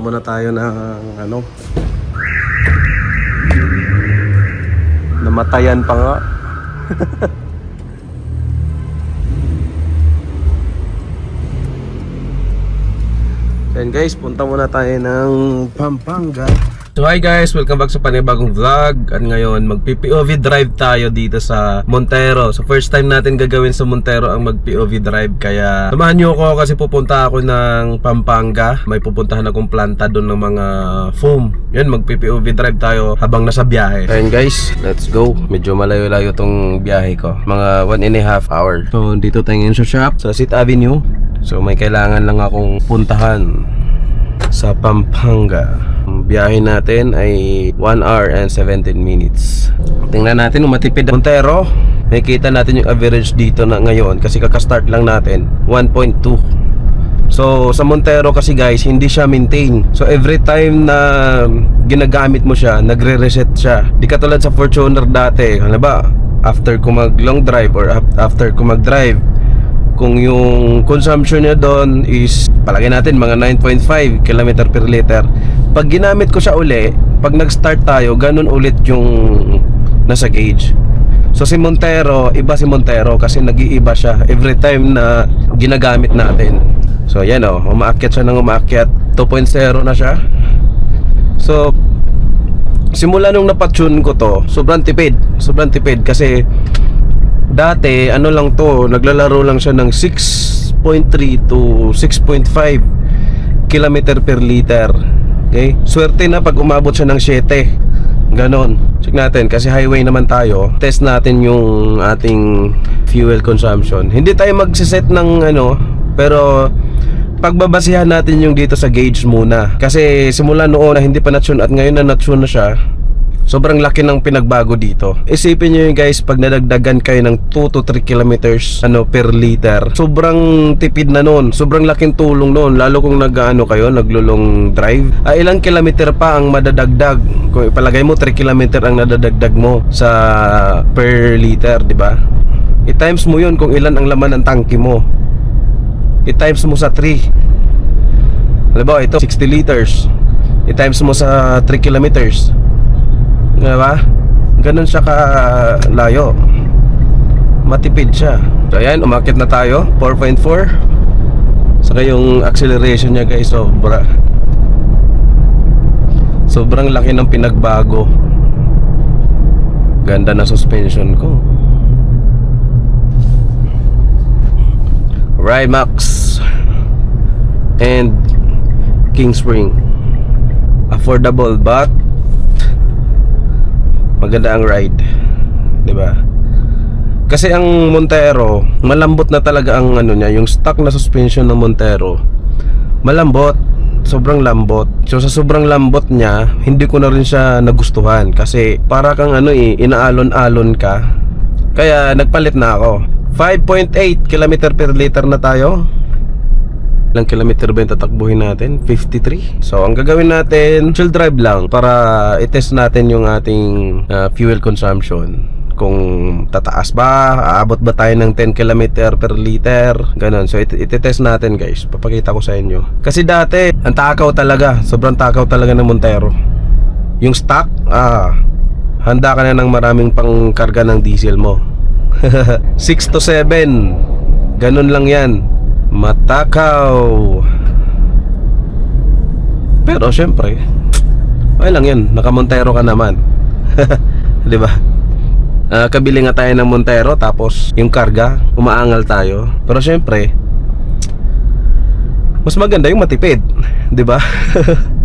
Punta muna tayo ng ano. Namatayan pa nga. Yan guys, punta muna tayo ng Pampanga. So hi guys, welcome back sa panibagong vlog. At ngayon, mag-POV drive tayo dito sa Montero. So first time natin gagawin sa Montero ang mag-POV drive. Kaya samahan nyo ako kasi pupunta ako ng Pampanga. May pupuntahan akong planta doon ng mga foam. Yan, mag-POV drive tayo habang nasa biyahe. Ayun guys, let's go. Medyo malayo-layo tong biyahe ko. Mga one and a half hour. So dito tayo ngayon sa shop, sa Sixth Avenue. So may kailangan lang akong puntahan sa Pampanga. Ang biyahe natin ay 1 hour and 17 minutes. Tingnan natin kung matipid. Montero, makikita natin yung average dito na ngayon kasi kakastart lang natin 1.2. So sa Montero kasi guys, hindi siya maintain. So every time na ginagamit mo siya, nagre-reset siya. Di katulad sa Fortuner dati, ano ba? After ko mag long drive or af- after ko mag-drive, kung yung consumption niya doon is palagay natin mga 9.5 km per liter. Pag ginamit ko siya uli pag nag-start tayo ganun ulit yung nasa gauge. So si Montero iba si Montero kasi nag-iiba siya every time na ginagamit natin. So yan o umaakyat siya ng umaakyat. 2.0 na siya. So simula nung napatune ko to sobrang tipid sobrang tipid kasi Dati, ano lang to, naglalaro lang siya ng 6.3 to 6.5 km per liter. Okay? Swerte na pag umabot siya ng 7. Ganon. Check natin kasi highway naman tayo. Test natin yung ating fuel consumption. Hindi tayo magsiset ng ano, pero pagbabasihan natin yung dito sa gauge muna. Kasi simula noon na hindi pa na-tune at ngayon na na-tune na siya, Sobrang laki ng pinagbago dito. Isipin nyo yun guys, pag nadagdagan kayo ng 2 to 3 kilometers ano, per liter, sobrang tipid na nun. Sobrang laking tulong nun. Lalo kung nag-ano kayo, naglulong drive. Ah, ilang kilometer pa ang madadagdag? Kung ipalagay mo 3 kilometer ang nadadagdag mo sa per liter, di ba? I-times mo yun kung ilan ang laman ng tangke mo. I-times mo sa 3. Halimbawa, ito 60 liters. I-times mo sa 3 kilometers. Di ba? Ganun siya ka layo. Matipid siya. So ayan, umakit na tayo. 4.4. Saka yung acceleration niya guys, sobra. Sobrang laki ng pinagbago. Ganda na suspension ko. Rimax and King Spring. Affordable but maganda ang ride 'di ba? Kasi ang Montero malambot na talaga ang ano niya yung stock na suspension ng Montero. Malambot sobrang lambot. So sa sobrang lambot niya hindi ko na rin siya nagustuhan kasi para kang ano eh inaalon-alon ka. Kaya nagpalit na ako. 5.8 km per liter na tayo Ilang kilometer ba yung tatakbuhin natin? 53 So ang gagawin natin Chill drive lang Para i-test natin yung ating uh, Fuel consumption. Kung tataas ba Aabot ba tayo ng 10 km per liter? Ganon So it- iti-test natin guys. Papakita ko sa inyo. Kasi dati Ang takaw talaga. Sobrang takaw talaga ng Montero. Yung stock Ah Handa ka na ng maraming pangkarga ng diesel mo. 6 to 7 Ganon lang yan Matakaw Pero syempre Okay lang yun Nakamontero ka naman Di ba? Ah, kabili nga tayo ng Montero Tapos yung karga Umaangal tayo Pero syempre Mas maganda yung matipid Di ba?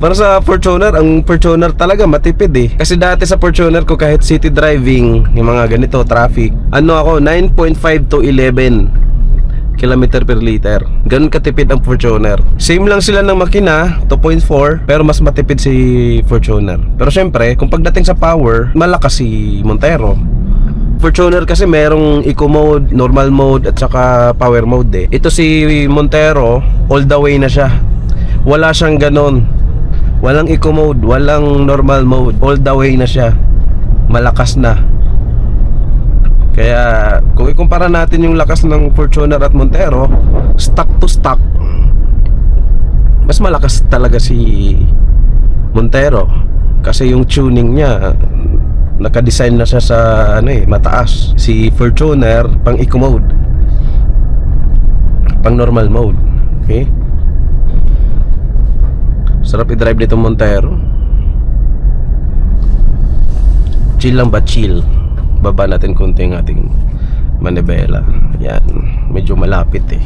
Para sa Fortuner, ang Fortuner talaga matipid eh. Kasi dati sa Fortuner ko kahit city driving, yung mga ganito, traffic, ano ako, 9.5 to 11 kilometer per liter. Ganun katipid ang Fortuner. Same lang sila ng makina, 2.4, pero mas matipid si Fortuner. Pero syempre, kung pagdating sa power, malakas si Montero. Fortuner kasi merong eco mode, normal mode at saka power mode eh. Ito si Montero, all the way na siya. Wala siyang ganon. Walang eco mode, walang normal mode. All the way na siya. Malakas na. Kaya kung ikumpara natin yung lakas ng Fortuner at Montero, stock to stock, Mas malakas talaga si Montero kasi yung tuning niya naka-design na siya sa ano eh, mataas. Si Fortuner pang eco mode. Pang normal mode. Okay? Sarap i-drive nito Montero. Chill lang ba chill? Baba natin konti ang ating manibela. Yan, medyo malapit eh.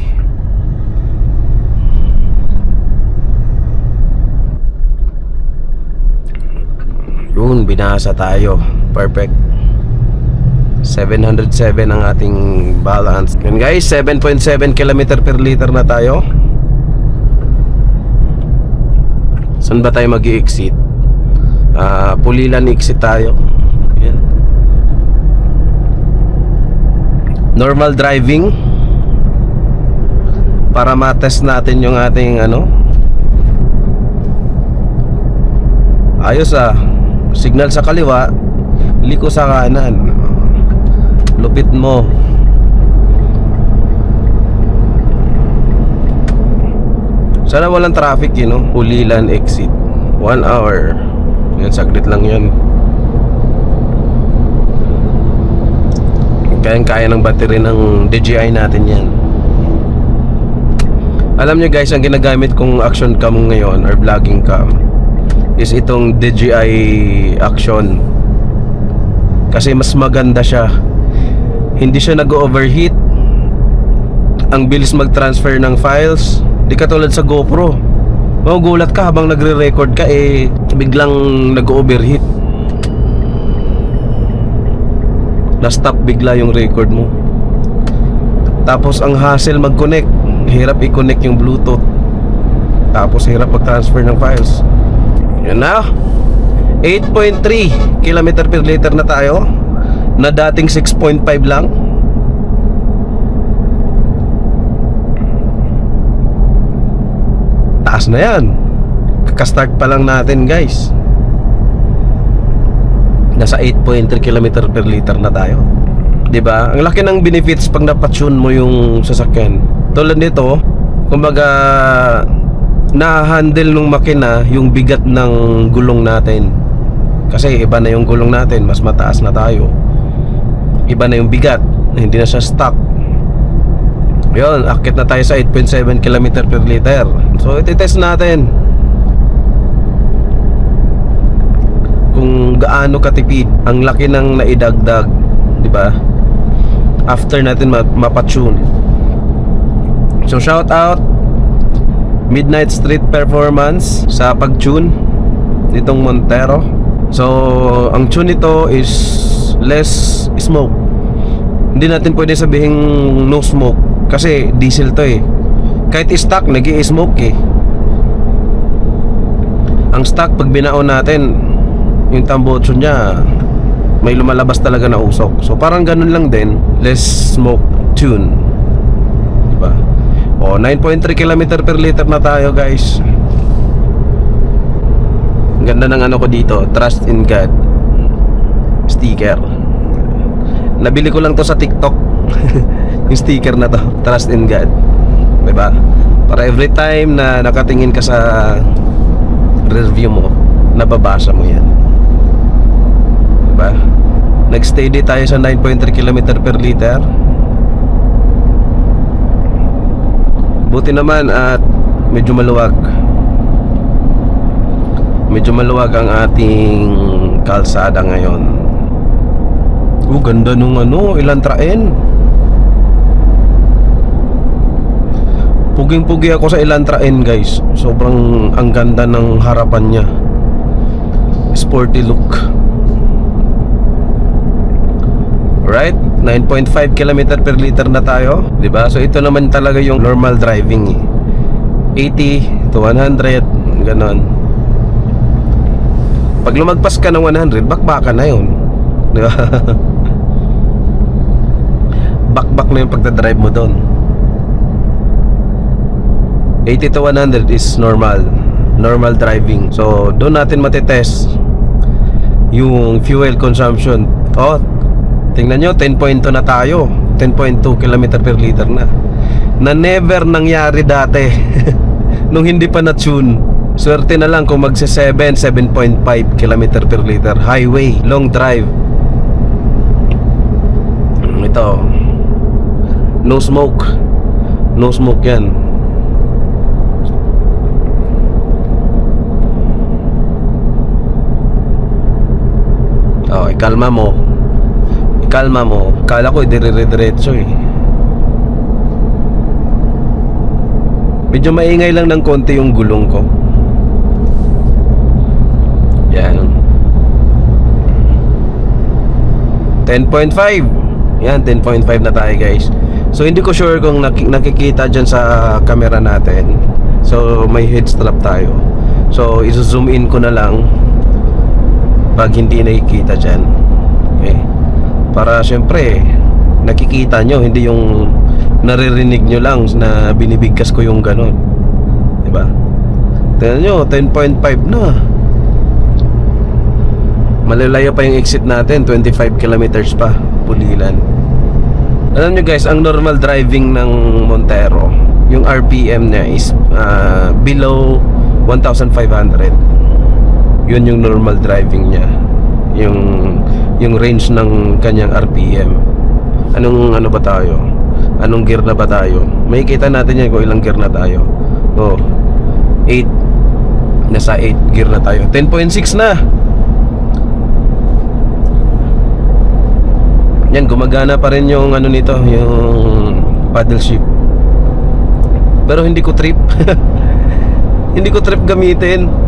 Yun, binasa tayo. Perfect. 707 ang ating balance. Yun guys, 7.7 km per liter na tayo. Saan ba tayo mag exit Ah, Pulilan exit tayo. Yan. Normal driving para ma-test natin yung ating ano? Ayos ah. Signal sa kaliwa liko sa kanan. Lupit mo. Sana walang traffic yun no? Ulilan exit. 1 hour. Yan saglit lang yun kayang kaya ng battery ng DJI natin yan. Alam nyo guys ang ginagamit kong action cam ngayon or vlogging cam is itong DJI action. Kasi mas maganda siya. Hindi siya nag-overheat. Ang bilis mag-transfer ng files. Di katulad sa GoPro. Magugulat ka habang nagre-record ka eh biglang nag-overheat na-stop bigla yung record mo. Tapos ang hassle mag-connect. Hirap i-connect yung bluetooth. Tapos hirap mag-transfer ng files. Yun na. 8.3 km per liter na tayo. Na dating 6.5 lang. Taas na yan. Kakastart pa lang natin guys nasa 8.3 km per liter na tayo 'di ba? Ang laki ng benefits pag napatune mo yung sasakyan. Tulad nito, kumbaga na-handle nung makina yung bigat ng gulong natin. Kasi iba na yung gulong natin, mas mataas na tayo. Iba na yung bigat, hindi na siya stuck. Yun, akit na tayo sa 8.7 km per liter. So, iti-test natin. Kung gaano katipid ang laki ng naidagdag, di ba? After natin ma- mapatune. So, shout out Midnight Street Performance sa pag-tune nitong Montero. So, ang tune nito is less smoke. Hindi natin pwede sabihin no smoke kasi diesel to eh. Kahit stock, nag smoke eh. Ang stock, pag binaon natin, yung tambotso niya, may lumalabas talaga na usok. So, parang ganun lang din, less smoke tune. Diba? O, 9.3 km per liter na tayo guys. Ganda ng ano ko dito, Trust in God sticker. Nabili ko lang to sa TikTok. yung sticker na to, Trust in God. 'Di ba? Para every time na nakatingin ka sa review mo, nababasa mo 'yan. Ba? Nag-steady tayo sa 9.3 km per liter. Buti naman at medyo maluwag. Medyo maluwag ang ating kalsada ngayon. Oh, ganda nung ano, ilantrain. Puging-pugi ako sa ilantrain, guys. Sobrang ang ganda ng harapan niya. Sporty look. Right? 9.5 km per liter na tayo, 'di ba? So ito naman talaga yung normal driving. eh. 80 to 100, ganon. Pag lumagpas ka ng 100, bakbakan na 'yon. 'Di ba? Bakbak na yung pagdadrive mo doon. 80 to 100 is normal. Normal driving. So, doon natin matitest yung fuel consumption. Oh, tingnan nyo, 10.2 na tayo. 10.2 km per liter na. Na never nangyari dati. nung hindi pa na-tune. Swerte na lang kung magse 7, 7.5 km per liter. Highway, long drive. Ito. No smoke. No smoke yan. Oh, ikalma mo. Ikalma mo. Kala ko dire-diretso eh. Medyo maingay lang ng konti yung gulong ko. Yan. 10.5. Yan, 10.5 na tayo guys. So hindi ko sure kung naki- nakikita dyan sa camera natin. So may head strap tayo. So iso-zoom in ko na lang pag hindi nakikita dyan. Okay. Para syempre nakikita nyo, hindi yung naririnig nyo lang na binibigkas ko yung ganun. 'Di ba? Tingnan nyo, 10.5 na. Malalayo pa yung exit natin, 25 kilometers pa, Pulilan. Alam nyo guys, ang normal driving ng Montero, yung RPM niya is ah, below 1,500. Yun yung normal driving niya. Yung yung range ng kanyang RPM. Anong ano ba tayo? Anong gear na ba tayo? May kita natin yan kung ilang gear na tayo. Oh. 8 nasa 8 gear na tayo. 10.6 na. Yan, gumagana pa rin yung ano nito, yung paddle ship. Pero hindi ko trip. hindi ko trip gamitin.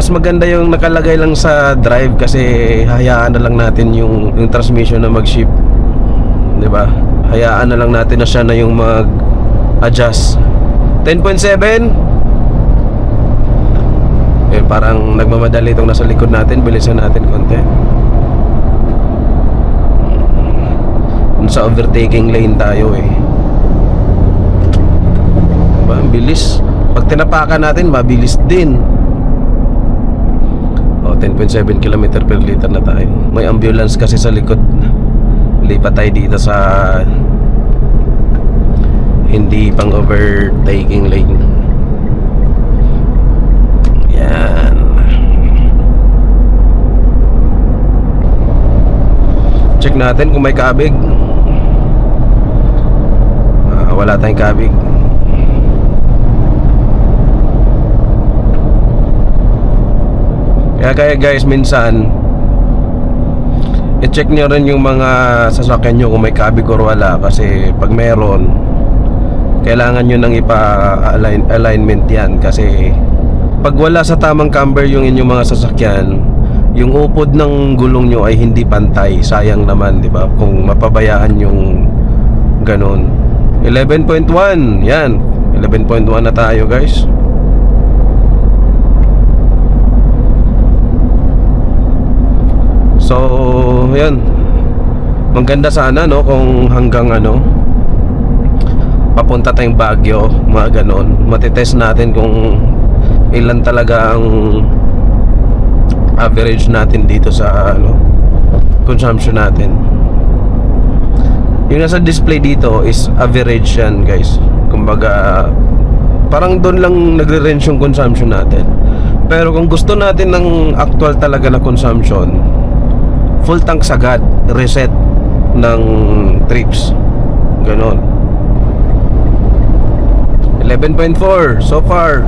Mas maganda yung nakalagay lang sa drive kasi hayaan na lang natin yung, yung transmission na mag-ship. 'Di ba? Hayaan na lang natin na siya na yung mag-adjust. 10.7 eh parang nagmamadali itong nasa likod natin bilisan natin konti sa overtaking lane tayo eh diba? bilis pag tinapakan natin mabilis din oh, 10.7 km per liter na tayo. May ambulance kasi sa likod. Lipat tayo dito sa hindi pang overtaking lane. Yan. Check natin kung may kabig. Ah, wala tayong kabig kaya kaya guys minsan i-check nyo rin yung mga sasakyan nyo kung may kabig or wala. Kasi pag meron kailangan nyo nang ipa-align alignment yan. Kasi pag wala sa tamang camber yung inyong mga sasakyan yung upod ng gulong nyo ay hindi pantay. Sayang naman di ba? Kung mapabayaan yung ganun. 11.1 yan. 11.1 na tayo guys So, yan. Maganda sana no kung hanggang ano papunta tayong Baguio, mga ganon. Matitest natin kung ilan talaga ang average natin dito sa ano consumption natin. Yung nasa display dito is average yan, guys. Kumbaga parang doon lang nagre-range yung consumption natin. Pero kung gusto natin ng actual talaga na consumption, full tank sagad, reset ng trips. Ganon. 11.4 so far.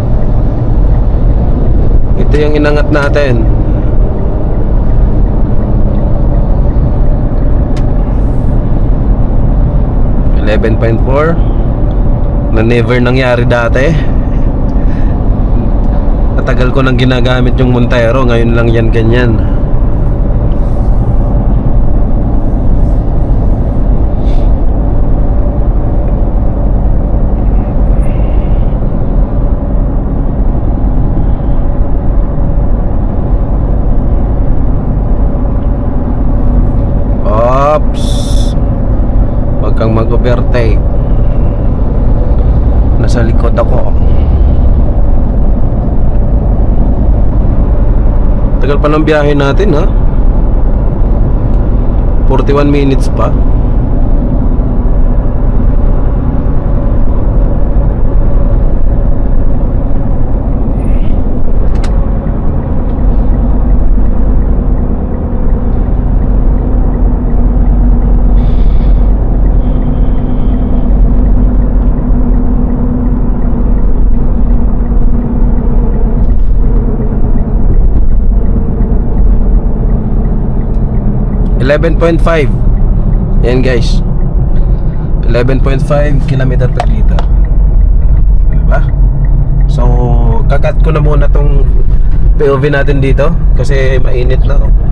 Ito yung inangat natin. Eleven point four na never nangyari dati. Natagal ko nang ginagamit yung Montero, ngayon lang yan ganyan. Mag-overtake. Nasa likod ako. Tagal pa ng biyahe natin ha. 41 minutes pa. 11.5 Yan guys 11.5 kilometer per liter Diba? So, kakat ko na muna tong POV natin dito Kasi mainit na oh.